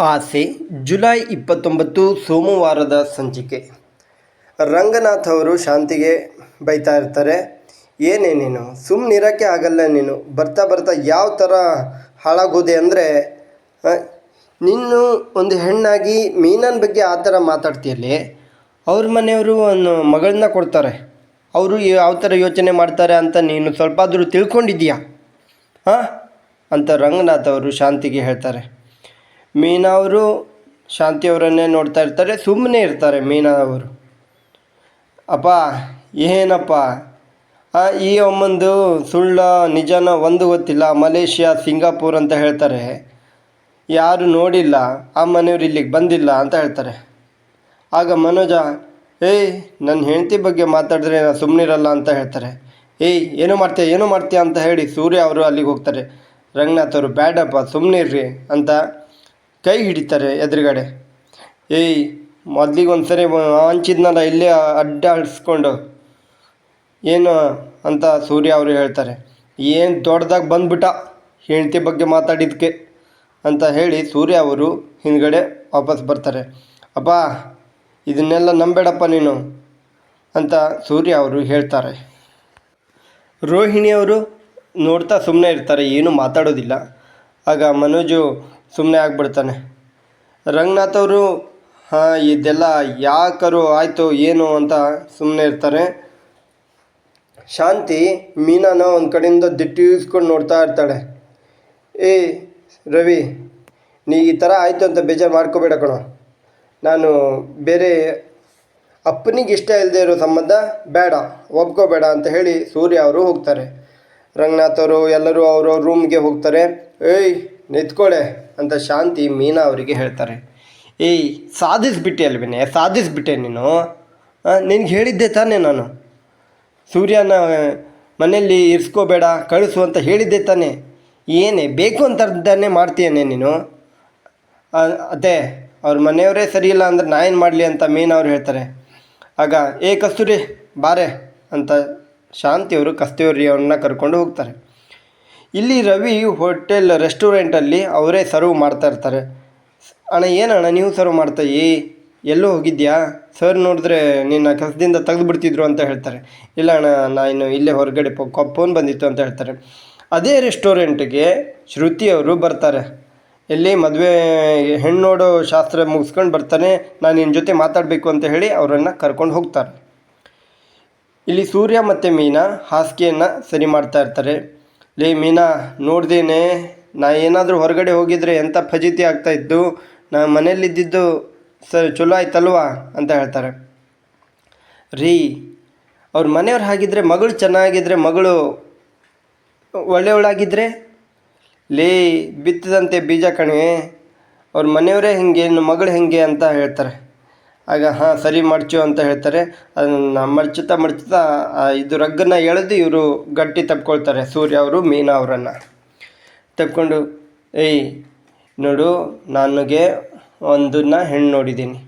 ಆಸೆ, ಜುಲೈ ಇಪ್ಪತ್ತೊಂಬತ್ತು ಸೋಮವಾರದ ಸಂಚಿಕೆ. ರಂಗನಾಥ್ ಅವರು ಶಾಂತಿಗೆ ಬೈತಾ ಇರ್ತಾರೆ. ಏನೇ ನೀನು ಸುಮ್ಮನಿರೋಕ್ಕೆ ಆಗಲ್ಲ ನೀನು. ಬರ್ತಾ ಬರ್ತಾ ಯಾವ ಥರ ಹಾಳಾಗೋದೆ ಅಂದರೆ ನೀನು ಒಂದು ಹೆಣ್ಣಾಗಿ ಮೀನನ ಬಗ್ಗೆ ಆ ಥರ ಮಾತಾಡ್ತೀಯಲ್ಲಿ? ಅವ್ರ ಮನೆಯವರು ಒಂದು ಮಗಳನ್ನ ಕೊಡ್ತಾರೆ. ಅವರು ಯಾವ ಥರ ಯೋಚನೆ ಮಾಡ್ತಾರೆ ಅಂತ ನೀನು ಸ್ವಲ್ಪ ಆದರೂ ತಿಳ್ಕೊಂಡಿದ್ದೀಯಾ? ಹಾಂ? ಅಂತ ರಂಗನಾಥ್ ಅವರು ಶಾಂತಿಗೆ ಹೇಳ್ತಾರೆ. ಮೀನಾ ಅವರು ಶಾಂತಿ ಅವರನ್ನೇ ನೋಡ್ತಾ ಇರ್ತಾರೆ ಸುಮ್ಮನೆ ಇರ್ತಾರೆ ಮೀನಾ ಅವರು. ಅಪ್ಪ ಏನಪ್ಪ ಈ ಅಮ್ಮಂದು ಸುಳ್ಳ, ನಿಜನ ಒಂದು ಗೊತ್ತಿಲ್ಲ. ಮಲೇಷ್ಯಾ, ಸಿಂಗಾಪುರ್ ಅಂತ ಹೇಳ್ತಾರೆ. ಯಾರು ನೋಡಿಲ್ಲ, ಆ ಮನೆಯವ್ರು ಇಲ್ಲಿಗೆ ಬಂದಿಲ್ಲ ಅಂತ ಹೇಳ್ತಾರೆ. ಆಗ ಮನೋಜ, ಏಯ್ ನನ್ನ ಹೆಂಡತಿ ಬಗ್ಗೆ ಮಾತಾಡಿದ್ರೆ ನಾನು ಸುಮ್ಮನಿರಲ್ಲ ಅಂತ ಹೇಳ್ತಾರೆ. ಏಯ್, ಏನು ಮಾಡ್ತೀಯ ಏನು ಮಾಡ್ತೀಯ ಅಂತ ಹೇಳಿ ಸೂರ್ಯ ಅವರು ಅಲ್ಲಿಗೆ ಹೋಗ್ತಾರೆ. ರಂಗನಾಥ್ ಅವರು, ಬ್ಯಾಡಪ್ಪ ಸುಮ್ಮನಿರ್ರಿ ಅಂತ ಕೈ ಹಿಡಿತಾರೆ ಎದುರುಗಡೆ. ಏಯ್ ಮೊದ್ಲಿಗೆ ಒಂದು ಸರಿ ಹಂಚಿದ್ನಲ್ಲ, ಇಲ್ಲೇ ಅಡ್ಡ ಆಡಿಸ್ಕೊಂಡು ಏನು ಅಂತ ಸೂರ್ಯ ಅವರು ಹೇಳ್ತಾರೆ. ಏನು ದೊಡ್ಡದಾಗಿ ಬಂದ್ಬಿಟ್ಟ ಹೆಂಡತಿ ಬಗ್ಗೆ ಮಾತಾಡಿದ್ದಕ್ಕೆ ಅಂತ ಹೇಳಿ ಸೂರ್ಯ ಅವರು ಹಿಂದ್ಗಡೆ ವಾಪಸ್ ಬರ್ತಾರೆ. ಅಪ್ಪ ಇದನ್ನೆಲ್ಲ ನಂಬೇಡಪ್ಪ ನೀನು ಅಂತ ಸೂರ್ಯ ಅವರು ಹೇಳ್ತಾರೆ. ರೋಹಿಣಿ ಅವರು ನೋಡ್ತಾ ಸುಮ್ಮನೆ ಇರ್ತಾರೆ, ಏನೂ ಮಾತಾಡೋದಿಲ್ಲ. ಆಗ ಮನೋಜು ಸುಮ್ಮನೆ ಆಗಿಬಿಡ್ತಾನೆ. ರಂಗನಾಥ್ ಅವರು, ಹಾಂ, ಇದೆಲ್ಲ ಯಾಕರು ಆಯಿತು, ಏನು ಅಂತ ಸುಮ್ಮನೆ ಇರ್ತಾರೆ. ಶಾಂತಿ, ಮೀನಾನ ಒಂದು ಕಡೆಯಿಂದ ದಿಟ್ಟಿಸ್ಕೊಂಡು ನೋಡ್ತಾ ಇರ್ತಾಳೆ. ಏ, ರವಿ, ನೀ ಈ ಥರ ಆಯಿತು ಅಂತ ಬೇಜಾರು ಮಾಡ್ಕೋಬೇಡ ಕಣೋ. ನಾನು ಬೇರೆ ಅಪ್ಪನಿಗೆ ಇಷ್ಟ ಇಲ್ಲದೆ ಇರೋ ಸಂಬಂಧ ಬೇಡ, ಒಪ್ಕೋಬೇಡ ಅಂತ ಹೇಳಿ ಸೂರ್ಯ ಅವರು ಹೋಗ್ತಾರೆ. ರಂಗನಾಥ್ ಅವರು ಎಲ್ಲರೂ ಅವ್ರವ್ರ ರೂಮ್ಗೆ ಹೋಗ್ತಾರೆ. ಏಯ್ ನಿಂತ್ಕೊಳ್ಳೆ ಅಂತ ಶಾಂತಿ ಮೀನಾ ಅವರಿಗೆ ಹೇಳ್ತಾರೆ. ಏಯ್ ಸಾಧಿಸ್ಬಿಟ್ಟೆ ಅಲ್ವೇನೆ ಸಾಧಿಸ್ಬಿಟ್ಟೆ ನೀನು? ನಿನಗೆ ಹೇಳಿದ್ದೆ ತಾನೇ ನಾನು. ಸೂರ್ಯನ ಮನೆಯಲ್ಲಿ ಇರಿಸ್ಕೋಬೇಡ, ಕಳಿಸು ಅಂತ ಹೇಳಿದ್ದೆ ತಾನೇ. ಏನೇ, ಬೇಕು ಅಂತಾನೆ ಮಾಡ್ತೀಯನೇ ನೀನು? ಅದೇ, ಅವ್ರ ಮನೆಯವರೇ ಸರಿ ಇಲ್ಲ ಅಂದ್ರೆ ನಾ ಏನು ಮಾಡಲಿ ಅಂತ ಮೀನಾ ಅವ್ರು ಹೇಳ್ತಾರೆ. ಆಗ, ಏ ಕಸ್ತೂರಿ, ಬಾರೆ, ಅಂತ ಶಾಂತಿಯವರು ಕಸ್ತೂರಿ ಅವ್ರನ್ನ ಕರ್ಕೊಂಡು ಹೋಗ್ತಾರೆ. ಇಲ್ಲಿ ರವಿ ಹೋಟೆಲ್ ರೆಸ್ಟೋರೆಂಟಲ್ಲಿ ಅವರೇ ಸರ್ವ್ ಮಾಡ್ತಾ ಇರ್ತಾರೆ. ಅಣ್ಣ, ಏನಣ್ಣ ನೀವು ಸರ್ವ್ ಮಾಡ್ತಾ ಏ ಎಲ್ಲೋ ಹೋಗಿದ್ಯಾ? ಸರ್ ನೋಡಿದ್ರೆ ನಿನ್ನ ಕೆಲಸದಿಂದ ತೆಗೆದುಬಿಡ್ತಿದ್ರು ಅಂತ ಹೇಳ್ತಾರೆ. ಇಲ್ಲ ಅಣ್ಣ, ನಾನು ಇಲ್ಲೇ ಹೊರಗಡೆ ಫೋನ್ ಬಂದಿತ್ತು ಅಂತ ಹೇಳ್ತಾರೆ. ಅದೇ ರೆಸ್ಟೋರೆಂಟ್ಗೆ ಶ್ರುತಿ ಅವರು ಬರ್ತಾರೆ. ಎಲ್ಲಿ ಮದುವೆ ಹೆಣ್ಣು ನೋಡೋ ಶಾಸ್ತ್ರ ಮುಗಿಸ್ಕೊಂಡು ಬರ್ತಾನೆ, ನಾನು ನಿನ್ನ ಜೊತೆ ಮಾತಾಡಬೇಕು ಅಂತ ಹೇಳಿ ಅವರನ್ನು ಕರ್ಕೊಂಡು ಹೋಗ್ತಾರೆ. ಇಲ್ಲಿ ಸೂರ್ಯ ಮತ್ತು ಮೀನಾ ಹಾಸಿಗೆಯನ್ನು ಸರಿ ಮಾಡ್ತಾ ಇರ್ತಾರೆ. ಲೇ ಮೀನಾ, ನೋಡ್ದೇನೆ, ನಾ ಏನಾದರೂ ಹೊರಗಡೆ ಹೋಗಿದ್ರೆ ಎಂಥ ಫಜೀತಿ ಆಗ್ತಾಯಿತ್ತು ನಾ ಮನೇಲಿದ್ದಿದ್ದು ಸ ಚಲೋ ಆಯ್ತಲ್ವಾ ಅಂತ ಹೇಳ್ತಾರೆ. ರೀ, ಅವ್ರ ಮನೆಯವ್ರು ಹಾಗಿದ್ರೆ ಮಗಳು ಚೆನ್ನಾಗಿದ್ರೆ ಮಗಳು ಒಳ್ಳೆಯವಳಾಗಿದ್ದರೆ ಲೇ, ಬಿತ್ತದಂತೆ ಬೀಜ ಕಣಿವೆ ಅವ್ರ ಮನೆಯವರೇ ಹೇಗೆ ಮಗಳು ಹೆಂಗೆ ಅಂತ ಹೇಳ್ತಾರೆ. ಆಗ, ಹಾಂ, ಸರಿ ಮಡ್ಚು ಅಂತ ಹೇಳ್ತಾರೆ. ಅದನ್ನು ಮಡ್ಚುತ್ತಾ ಮಡ್ಚುತ್ತಾ ಇದು ರಗ್ಗನ್ನು ಎಳೆದು ಇವರು ಗಟ್ಟಿ ತಪ್ಕೊಳ್ತಾರೆ, ಸೂರ್ಯ ಅವರು, ಮೀನಾ ಅವರನ್ನು. ತಕ್ಕೊಂಡು ಏಯ್, ನೋಡು, ನನಗೆ ಒಂದನ್ನ ಹೆಣ್ಣು ನೋಡಿದ್ದೀನಿ.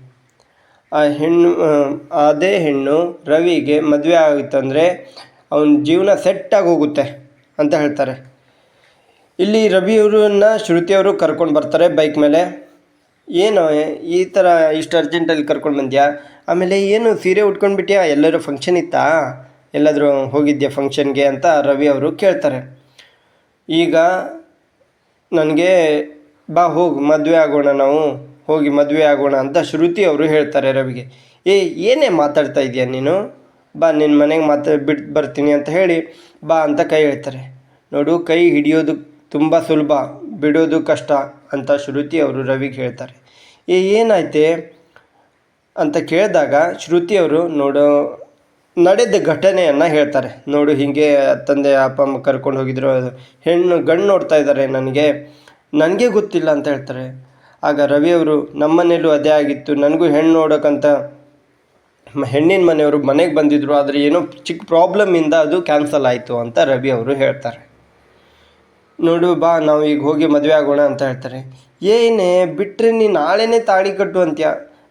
ಆ ಹೆಣ್ಣು ಅದೇ ಹೆಣ್ಣು ರವಿಗೆ ಮದುವೆ ಆಗಿತ್ತಂದರೆ ಅವನ ಜೀವನ ಸೆಟ್ಟಾಗಿ ಹೋಗುತ್ತೆ ಅಂತ ಹೇಳ್ತಾರೆ. ಇಲ್ಲಿ ರವಿಯವರನ್ನ, ಶ್ರುತಿಯವರು ಕರ್ಕೊಂಡು ಬರ್ತಾರೆ ಬೈಕ್ ಮೇಲೆ. ಏನು, ಈ ಥರ ಇಷ್ಟು ಅರ್ಜೆಂಟಲ್ಲಿ ಕರ್ಕೊಂಡು ಬಂದ್ಯಾ? ಆಮೇಲೆ ಏನು, ಸೀರೆ ಉಟ್ಕೊಂಡ್ಬಿಟ್ಯಾ ಎಲ್ಲರೂ ಫಂಕ್ಷನ್ ಇತ್ತಾ? ಎಲ್ಲಾದರೂ ಹೋಗಿದ್ಯಾ ಫಂಕ್ಷನ್ಗೆ ಅಂತ ರವಿ ಅವರು ಕೇಳ್ತಾರೆ. ಈಗ ನನಗೆ, ಬಾ ಹೋಗಿ, ಮದುವೆ ಆಗೋಣ ನಾವು. ಹೋಗಿ ಮದುವೆ ಆಗೋಣ ಅಂತ ಶ್ರುತಿ ಅವರು ಹೇಳ್ತಾರೆ ರವಿಗೆ. ಏ, ಏನೇ ಮಾತಾಡ್ತಾ ಇದೆಯಾ ನೀನು? ಬಾ ನಿನ್ನ ಮನೆಗೆ ಮಾತಾ ಬಿಟ್ಟು ಬರ್ತೀನಿ ಅಂತ ಹೇಳಿ ಬಾ ಅಂತ ಕೈ ಹೇಳ್ತಾರೆ ನೋಡು, ಕೈ ಹಿಡಿಯೋದು ತುಂಬ ಸುಲಭ. ಬಿಡೋದು ಕಷ್ಟ ಅಂತ ಶ್ರುತಿ ಅವರು ರವಿಗೆ ಹೇಳ್ತಾರೆ. ಏ, ಏನಾಯ್ತೆ ಅಂತ ಕೇಳಿದಾಗ ಶ್ರುತಿ ಅವರು ನೋಡು, ನಡೆದ ಘಟನೆಯನ್ನು ಹೇಳ್ತಾರೆ. ನೋಡು, ಹೀಗೆ ತಂದೆ, ಅಪ್ಪ, ಅಮ್ಮ ಕರ್ಕೊಂಡು ಹೋಗಿದ್ರು ಹೆಣ್ಣು, ಗಂಡು ನೋಡ್ತಾ ಇದ್ದಾರೆ ನನಗೆ ನನಗೆ ಗೊತ್ತಿಲ್ಲ ಅಂತ ಹೇಳ್ತಾರೆ. ಆಗ ರವಿಯವರು ನಮ್ಮನೇಲೂ ಅದೇ ಆಗಿತ್ತು, ನನಗೂ ಹೆಣ್ಣು ನೋಡೋಕ್ಕಂತ ಹೆಣ್ಣಿನ ಮನೆಯವರು ಮನೆಗೆ ಬಂದಿದ್ದರು ಆದರೆ ಏನೋ ಚಿಕ್ಕ ಪ್ರಾಬ್ಲಮ್ಮಿಂದ ಅದು ಕ್ಯಾನ್ಸಲ್ ಆಯಿತು ಅಂತ ರವಿ ಅವರು ಹೇಳ್ತಾರೆ. ನೋಡು, ಬಾ, ನಾವು ಈಗ ಹೋಗಿ ಮದುವೆ ಆಗೋಣ ಅಂತ ಹೇಳ್ತಾರೆ. ಏನೇ ಬಿಟ್ಟರೆ ನೀ ನಾಳೆನೇ ತಾಳಿ ಕಟ್ಟು ಅಂತ್ಯ?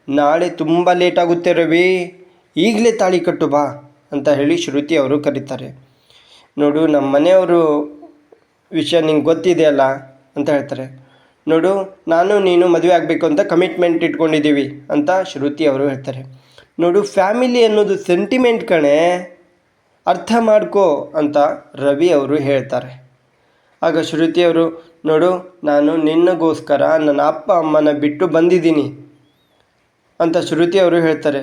ನಾಳೆ ತುಂಬ ಲೇಟ್ ಆಗುತ್ತೆ ರವಿ. ಈಗಲೇ ತಾಳಿ ಕಟ್ಟು ಬಾ ಅಂತ ಹೇಳಿ ಶ್ರುತಿ ಅವರು ಕರೀತಾರೆ. ನೋಡು, ನಮ್ಮ ಮನೆಯವರು ವಿಷಯ ನಿಂಗೆ ಗೊತ್ತಿದೆಯಲ್ಲ ಅಂತ ಹೇಳ್ತಾರೆ. ನೋಡು, ನಾನು ನೀನು ಮದುವೆ ಆಗಬೇಕು ಅಂತ ಕಮಿಟ್ಮೆಂಟ್ ಇಟ್ಕೊಂಡಿದ್ದೀವಿ ಅಂತ ಶ್ರುತಿ ಅವರು ಹೇಳ್ತಾರೆ. ನೋಡು ಫ್ಯಾಮಿಲಿ ಅನ್ನೋದು ಸೆಂಟಿಮೆಂಟ್ ಕಣೆ. ಅರ್ಥ ಮಾಡ್ಕೋ ಅಂತ ರವಿ ಅವರು ಹೇಳ್ತಾರೆ. ಆಗ ಶ್ರುತಿಯವರು, ನೋಡು, ನಾನು ನಿನ್ನಗೋಸ್ಕರ ನನ್ನ ಅಪ್ಪ ಅಮ್ಮನ ಬಿಟ್ಟು ಬಂದಿದ್ದೀನಿ ಅಂತ ಶ್ರುತಿಯವರು ಹೇಳ್ತಾರೆ.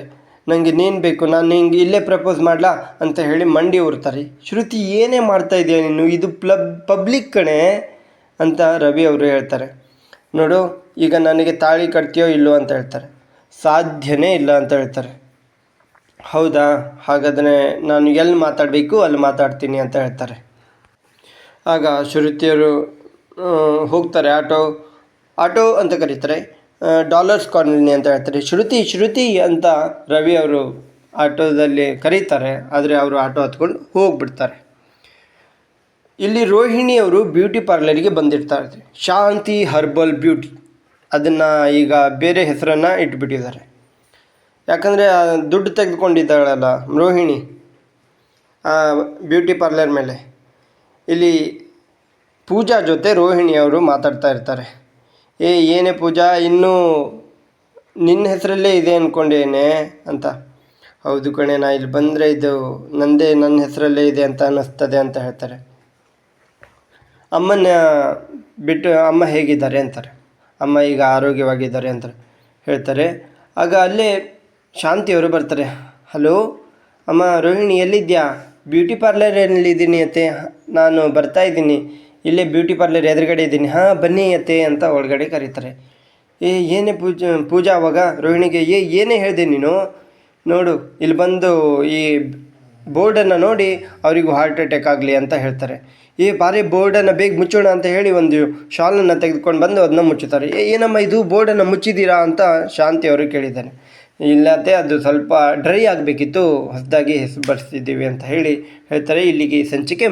ನನಗೆ ನೀನು ಬೇಕು, ನಾನು ನಿಂಗೆ ಇಲ್ಲೇ ಪ್ರಪೋಸ್ ಮಾಡಲಾ ಅಂತ ಹೇಳಿ ಮಂಡಿ ಉರ್ತಾರೆ ಶ್ರುತಿ, ಏನೇ ಮಾಡ್ತಾ ಇದೆಯಾ ನೀನು? ಇದು ಪ್ಲಬ್, ಪಬ್ಲಿಕ್ ಕಣೆ ಅಂತ ರವಿ ಅವರು ಹೇಳ್ತಾರೆ. ನೋಡು, ಈಗ ನನಗೆ ತಾಳಿ ಕಟ್ತೀಯೋ ಇಲ್ಲೋ ಅಂತ ಹೇಳ್ತಾರೆ. ಸಾಧ್ಯನೇ ಇಲ್ಲ ಅಂತ ಹೇಳ್ತಾರೆ. ಹೌದಾ? ಹಾಗಾದರೆ ನಾನು ಎಲ್ಲಿ ಮಾತಾಡಬೇಕು, ಅಲ್ಲಿ ಮಾತಾಡ್ತೀನಿ ಅಂತ ಹೇಳ್ತಾರೆ. ಆಗ ಶ್ರುತಿಯವರು ಹೋಗ್ತಾರೆ ಆಟೋ. ಆಟೋ ಅಂತ ಕರೀತಾರೆ. ಡಾಲರ್ಸ್ ಕಾಲೋನಿ ಅಂತ ಹೇಳ್ತಾರೆ. ಶ್ರುತಿ ಶ್ರುತಿ ಅಂತ ರವಿ ಅವರು ಆಟೋದಲ್ಲಿ ಕರೀತಾರೆ. ಆದರೆ ಅವರು ಆಟೋ ಹತ್ಕೊಂಡು ಹೋಗ್ಬಿಡ್ತಾರೆ. ಇಲ್ಲಿ ರೋಹಿಣಿ ಅವರು ಬ್ಯೂಟಿ ಪಾರ್ಲರಿಗೆ ಬಂದಿರ್ತಾರೆ. Shanti herbal beauty. ಅದನ್ನು ಈಗ ಬೇರೆ ಹೆಸರನ್ನು ಇಟ್ಬಿಟ್ಟಿದ್ದಾರೆ. ಯಾಕಂದರೆ ದುಡ್ಡು ತೆಗೆದುಕೊಂಡಿದ್ದಾಳಲ್ಲ ರೋಹಿಣಿ ಬ್ಯೂಟಿ ಪಾರ್ಲರ್ ಮೇಲೆ. ಇಲ್ಲಿ ಪೂಜಾ ಜೊತೆ ರೋಹಿಣಿ ಅವರು ಮಾತಾಡ್ತಾ ಇರ್ತಾರೆ. ಏ, ಏನೇ ಪೂಜಾ, ಇನ್ನೂ ನಿನ್ನ ಹೆಸರಲ್ಲೇ ಇದೆ ಅಂದ್ಕೊಂಡೇನೆ ಅಂತ. ಹೌದು ಕಣೆ, ನಾ ಇಲ್ಲಿ ಬಂದರೆ ಇದು ನಂದೇ ನನ್ನ ಹೆಸರಲ್ಲೇ ಇದೆ ಅಂತ ಅನ್ನಿಸ್ತದೆ ಅಂತ ಹೇಳ್ತಾರೆ. ಅಮ್ಮನ ಬಿಟ್ಟು ಅಮ್ಮ ಹೇಗಿದ್ದಾರೆ ಅಂತಾರೆ. ಅಮ್ಮ ಈಗ ಆರೋಗ್ಯವಾಗಿದ್ದಾರೆ ಅಂತ ಹೇಳ್ತಾರೆ. ಆಗ ಅಲ್ಲೇ ಶಾಂತಿಯವರು ಬರ್ತಾರೆ. ಹಲೋ, ಅಮ್ಮ, ರೋಹಿಣಿ ಎಲ್ಲಿದ್ಯಾ? ಬ್ಯೂಟಿ ಪಾರ್ಲರಲ್ಲಿದ್ದೀನಿ ಅತ್ತೆ. ನಾನು ಬರ್ತಾ ಇದ್ದೀನಿ ಇಲ್ಲೇ ಬ್ಯೂಟಿ ಪಾರ್ಲರ್ ಎದುರುಗಡೆ ಇದ್ದೀನಿ ಹಾಂ, ಬನ್ನಿ ಅತ್ತೆ ಅಂತ ಒಳಗಡೆ ಕರೀತಾರೆ. ಏ, ಏನೇ ಪೂಜಾ ಪೂಜಾ ಅವಾಗ ರೋಹಿಣಿಗೆ, ಏ, ಏನೇ ಹೇಳಿದೆ ನೀನು? ನೋಡು, ಇಲ್ಲಿ ಬಂದು ಈ ಬೋರ್ಡನ್ನು ನೋಡಿ ಅವರಿಗೂ ಹಾರ್ಟ್ ಅಟ್ಯಾಕ್ ಆಗಲಿ ಅಂತ ಹೇಳ್ತಾರೆ. ಈ ಬಾರಿ ಬೋರ್ಡನ್ನು ಬೇಗ ಮುಚ್ಚೋಣ ಅಂತ ಹೇಳಿ ಒಂದು ಶಾಲನ್ನು ತೆಗೆದುಕೊಂಡು ಬಂದು ಅದನ್ನ ಮುಚ್ಚುತ್ತಾರೆ. ಏನಮ್ಮ ಇದು? ಬೋರ್ಡನ್ನು ಮುಚ್ಚಿದ್ದೀರಾ ಅಂತ ಶಾಂತಿ ಅವರು ಕೇಳಿದ್ದಾನೆ. ಇಲ್ಲತ್ತೆ ಅದು ಸ್ವಲ್ಪ ಡ್ರೈ ಆಗಬೇಕಿತ್ತು ಹೊಸದಾಗಿ ಹೆಸರು ಬರ್ಸಿದ್ದೀವಿ ಅಂತ ಹೇಳಿ ಹೇಳ್ತಾರೆ. ಇಲ್ಲಿಗೆ ಸಂಚಿಕೆ